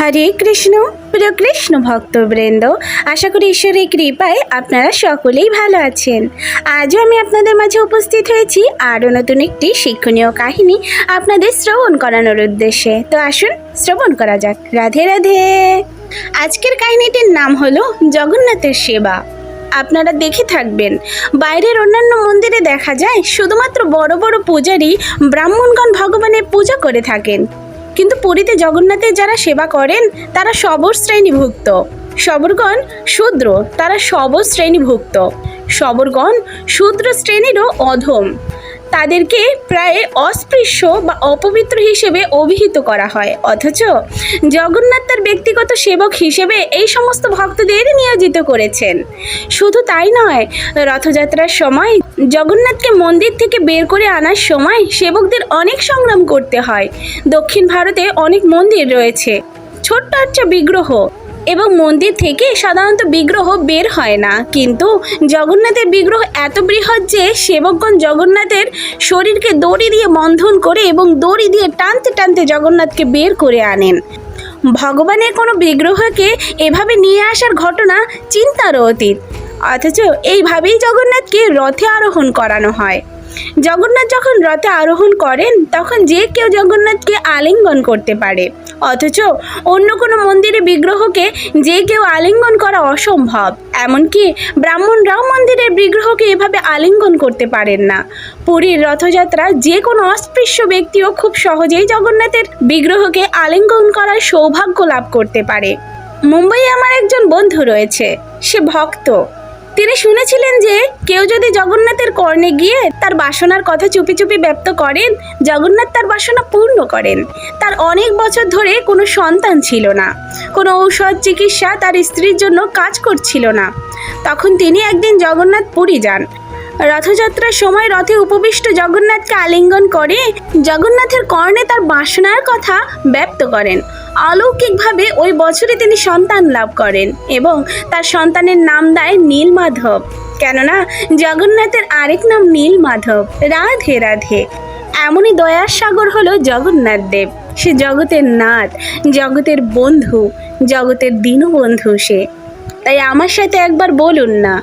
হরে কৃষ্ণ, প্রিয় কৃষ্ণ ভক্তবৃন্দ, আশা করি ঈশ্বরের কৃপায় আপনারা সকলেই ভালো আছেন। আজও আমি আপনাদের মাঝে উপস্থিত হয়েছি আরও নতুন একটি শিক্ষণীয় কাহিনী আপনাদের শ্রবণ করানোর উদ্দেশ্যে। তো আসুন, শ্রবণ করা যাক। রাধে রাধে। আজকের কাহিনীটির নাম হলো জগন্নাথের সেবা। আপনারা দেখে থাকবেন, বাইরের অন্যান্য মন্দিরে দেখা যায় শুধুমাত্র বড় বড় পূজারী ব্রাহ্মণগণ ভগবানের পূজা করে থাকেন। কিন্তু পুরীতে জগন্নাথের যারা সেবা করেন, তারা সবর শ্রেণীভুক্ত। সবরগণ শূদ্র, তারা সবর শ্রেণীভুক্ত। সবরগণ শূদ্র শ্রেণীরও অধম। তাদেরকে প্রায় অস্পৃশ্য বা অপবিত্র হিসেবে অভিহিত করা হয়। অথচ জগন্নাথ তার ব্যক্তিগত সেবক হিসেবে এই সমস্ত ভক্তদের নিয়োজিত করেছেন। শুধু তাই নয়, রথযাত্রার সময় জগন্নাথকে মন্দির থেকে বের করে আনার সময় সেবকদের অনেক সংগ্রাম করতে হয়। দক্ষিণ ভারতে অনেক মন্দির রয়েছে। ছোট্ট একটা বিগ্রহ এবং মন্দির থেকে সাধারণত বিগ্রহ বের হয় না। কিন্তু জগন্নাথের বিগ্রহ এত বৃহৎ যে সেবকগণ জগন্নাথের শরীরকে দড়ি দিয়ে বন্ধন করে এবং দড়ি দিয়ে টানতে টানতে জগন্নাথকে বের করে আনেন। ভগবানের কোনো বিগ্রহকে এভাবে নিয়ে আসার ঘটনা চিন্তারও অতীত। অথচ এইভাবেই জগন্নাথকে রথে আরোহণ করানো হয়। জগন্নাথ যখন রথে আরোহণ করেন, তখন যে কেউ জগন্নাথকে আলিঙ্গন করতে পারে। অথচ অন্য কোনো মন্দিরে বিগ্রহকে যে কেউ আলিঙ্গন করা অসম্ভব। এমনকি ব্রাহ্মণরাও মন্দিরের বিগ্রহকে এভাবে আলিঙ্গন করতে পারেন না। পুরীর রথযাত্রা যে কোনো অস্পৃশ্য ব্যক্তিও খুব সহজেই জগন্নাথের বিগ্রহকে আলিঙ্গন করার সৌভাগ্য লাভ করতে পারে। মুম্বাইয়ে আমার একজন বন্ধু রয়েছে, সে ভক্ত। তিনি শুনেছিলেন যে কেউ যদি জগন্নাথের কর্ণে গিয়ে তার বাসনার কথা চুপি চুপি ব্যক্ত করেন, জগন্নাথ তার বাসনা পূর্ণ করেন। তার অনেক বছর ধরে কোনো সন্তান ছিল না। কোনো ঔষধ চিকিৎসা তার স্ত্রীর জন্য কাজ করছিল না। তখন তিনি একদিন জগন্নাথ পুরী যান। রথযাত্রার সময় রথে উপবিষ্ট জগন্নাথকে আলিঙ্গন করে জগন্নাথের কর্ণে তার বাসনার কথা ব্যক্ত করেন। অলৌকিকভাবে ওই বছরে তিনি সন্তান লাভ করেন এবং তার সন্তানের নাম দেয় নীলমাধব। কেননা জগন্নাথের আরেক নাম নীলমাধব, রাধে রাধে। এমনই দয়ার সাগর হলো জগন্নাথ দেব। সে জগতের নাথ, জগতের বন্ধু, জগতের দীনবন্ধু সে। তাই আমার সাথে একবার বলুন না।